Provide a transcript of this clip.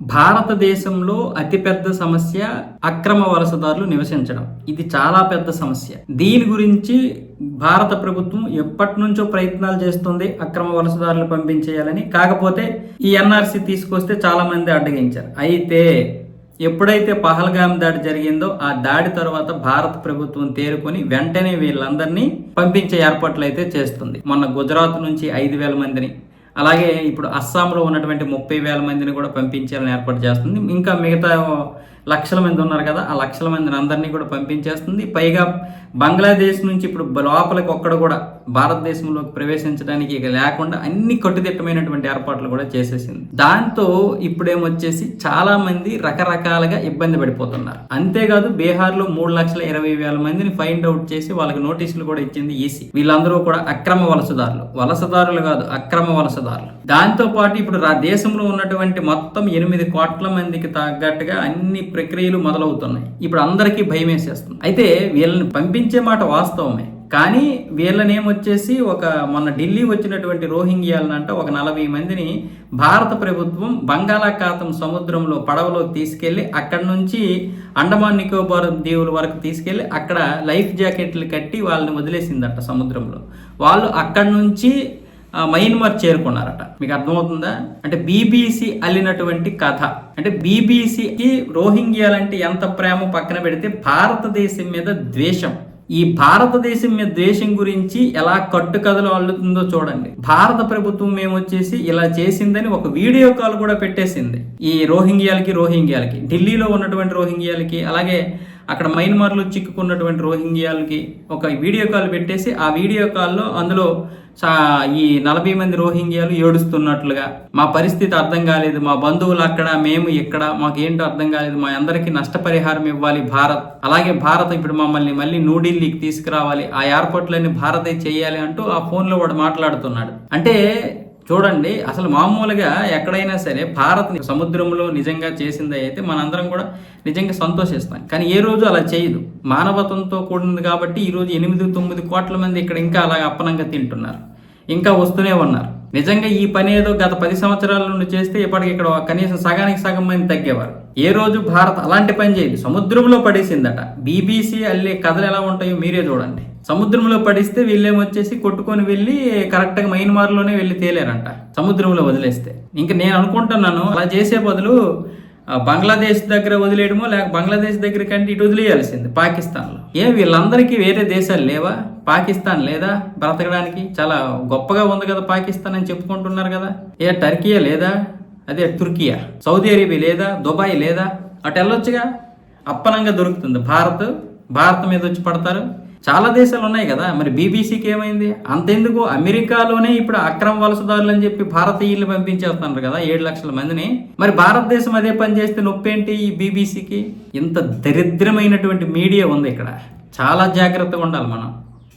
భారతదేశంలో అతిపెద్ద సమస్య అక్రమ వలసదారులు నివసించడం. ఇది చాలా పెద్ద సమస్య. దీని గురించి భారత ప్రభుత్వం ఎప్పటి నుంచో ప్రయత్నాలు చేస్తుంది అక్రమ వలసదారులు పంపించేయాలని. కాకపోతే ఈ ఎన్ఆర్సీ తీసుకొస్తే చాలా మంది అడ్డగించారు. అయితే ఎప్పుడైతే పహల్గామ్ దాడి జరిగిందో ఆ దాడి తర్వాత భారత ప్రభుత్వం తేరుకొని వెంటనే వీళ్ళందరినీ పంపించే ఏర్పాట్లు అయితే చేస్తుంది. మొన్న గుజరాత్ నుంచి ఐదు వేల మందిని అలాగే ఇప్పుడు అస్సాంలో ఉన్నటువంటి ముప్పై వేల మందిని కూడా పంపించాలని ఏర్పాటు చేస్తుంది. ఇంకా మిగతా లక్షల మంది ఉన్నారు కదా ఆ లక్షల మందిని అందరినీ కూడా పంపించేస్తుంది. పైగా బంగ్లాదేశ్ నుంచి ఇప్పుడు లోపలికి ఒక్కడ కూడా భారతదేశంలోకి ప్రవేశించడానికి ఇక లేకుండా అన్ని కట్టుదిట్టమైనటువంటి ఏర్పాట్లు కూడా చేసేసింది. దాంతో ఇప్పుడేమొచ్చేసి చాలా మంది రకరకాలుగా ఇబ్బంది పడిపోతున్నారు. అంతేకాదు బీహార్లో మూడు లక్షల ఇరవై వేల మందిని ఫైండ్ అవుట్ చేసి వాళ్ళకి నోటీసులు కూడా ఇచ్చింది ఈసీ. వీళ్ళందరూ కూడా అక్రమ వలసదారులు. వలసదారులు కాదు అక్రమ వలసదారులు. దాంతో పాటు ఇప్పుడు రా దేశంలో ఉన్నటువంటి మొత్తం ఎనిమిది కోట్ల మందికి తగ్గట్టుగా అన్ని ప్రక్రియలు మొదలవుతున్నాయి. ఇప్పుడు అందరికీ భయం వేసేస్తుంది. అయితే వీళ్ళని పంపించే మాట వాస్తవమే. కానీ వీళ్ళని ఏమొచ్చేసి ఒక మొన్న ఢిల్లీ వచ్చినటువంటి రోహింగ్యాలనంట ఒక నలభై మందిని భారత ప్రభుత్వం బంగాళాఖాతం సముద్రంలో పడవలోకి తీసుకెళ్ళి అక్కడి నుంచి అండమాన్ నికోబార్ దీవుల వరకు తీసుకెళ్ళి అక్కడ లైఫ్ జాకెట్లు కట్టి వాళ్ళని వదిలేసిందట సముద్రంలో. వాళ్ళు అక్కడి నుంచి మయన్మార్ చేరుకున్నారట. మీకు అర్థమవుతుందా? అంటే బీబీసీ అల్లినటువంటి కథ. అంటే బీబీసీకి రోహింగ్యాలంటే ఎంత ప్రేమ పక్కన పెడితే భారతదేశం మీద ద్వేషం. ఈ భారతదేశం మీద ద్వేషం గురించి ఎలా కట్టుకథలు అల్లుతుందో చూడండి. భారత ప్రభుత్వం ఏమొచ్చేసి ఇలా చేసిందని ఒక వీడియో కాల్ కూడా పెట్టేసింది. ఈ రోహింగ్యాలకి రోహింగ్యాలకి. ఢిల్లీలో ఉన్నటువంటి రోహింగ్యాలకి అలాగే అక్కడ మయన్మార్లో చిక్కుకున్నటువంటి రోహింగ్యాలకి ఒక వీడియో కాల్ పెట్టేసి ఆ వీడియో కాల్లో అందులో ఈ నలభై మంది రోహింగ్యాలు ఏడుస్తున్నట్లుగా. మా పరిస్థితి అర్థం కాలేదు. మా బంధువులు అక్కడ మేము ఇక్కడ. మాకేంటో అర్థం కాలేదు. మా అందరికీ నష్టపరిహారం ఇవ్వాలి భారత్. అలాగే భారత్ ఇప్పుడు మమ్మల్ని మళ్ళీ న్యూఢిల్లీకి తీసుకురావాలి. ఆ ఎయిర్పోర్ట్లన్నీ భారతే చేయాలి అంటూ ఆ ఫోన్లో వాడు మాట్లాడుతున్నాడు. అంటే చూడండి అసలు మామూలుగా ఎక్కడైనా సరే భారత్ సముద్రంలో నిజంగా చేసింది అయితే మనందరం కూడా నిజంగా సంతోషిస్తాం. కానీ ఏ రోజు అలా చేయదు. మానవతంతో కూడింది కాబట్టి ఈ రోజు ఎనిమిది తొమ్మిది కోట్ల మంది ఇక్కడ ఇంకా అలా అప్పనంగా తింటున్నారు. ఇంకా వస్తూనే ఉన్నారు. నిజంగా ఈ పని ఏదో గత పది సంవత్సరాల నుండి చేస్తే ఇప్పటికి ఇక్కడ కనీసం సగానికి సగం మంది తగ్గేవారు. ఏ రోజు భారత్ అలాంటి పని చేయదు. సముద్రంలో పడేసిందట. బీబీసీ అల్లే కథలు ఎలా ఉంటాయో మీరే చూడండి. సముద్రంలో పడిస్తే వీళ్ళేమొచ్చేసి కొట్టుకొని వెళ్ళి కరెక్ట్గా మయన్మార్లోనే వెళ్ళి తేలేరంట సముద్రంలో వదిలేస్తే. ఇంకా నేను అనుకుంటున్నాను అలా చేసే బదులు బంగ్లాదేశ్ దగ్గర వదిలేయడమో లేక బంగ్లాదేశ్ దగ్గర కంటే ఇటు వదిలేయాల్సింది పాకిస్తాన్లో. ఏ వీళ్ళందరికీ వేరే దేశాలు లేవా? పాకిస్తాన్ లేదా? బ్రతకడానికి చాలా గొప్పగా ఉంది కదా పాకిస్తాన్ అని చెప్పుకుంటున్నారు కదా. ఏ టర్కియా లేదా? అదే తుర్కియా. సౌదీ అరేబియా లేదా? దుబాయ్ లేదా? అటు వెళ్ళొచ్చుగా? అప్పనంగా దొరుకుతుంది. భారత్ భారత్ మీద వచ్చి పడతారు. చాలా దేశాలు ఉన్నాయి కదా. మరి బీబీసీకి ఏమైంది? అంతెందుకు? అమెరికాలోనే ఇప్పుడు అక్రమ వలసదారులు అని చెప్పి భారతీయులు పంపించేస్తున్నారు కదా ఏడు లక్షల మందిని. మరి భారతదేశం అదే పని చేస్తే నొప్పేంటి ఈ బీబీసీకి ఇంత దరిద్రమైనటువంటి మీడియా ఉంది ఇక్కడ. చాలా జాగ్రత్తగా ఉండాలి మనం.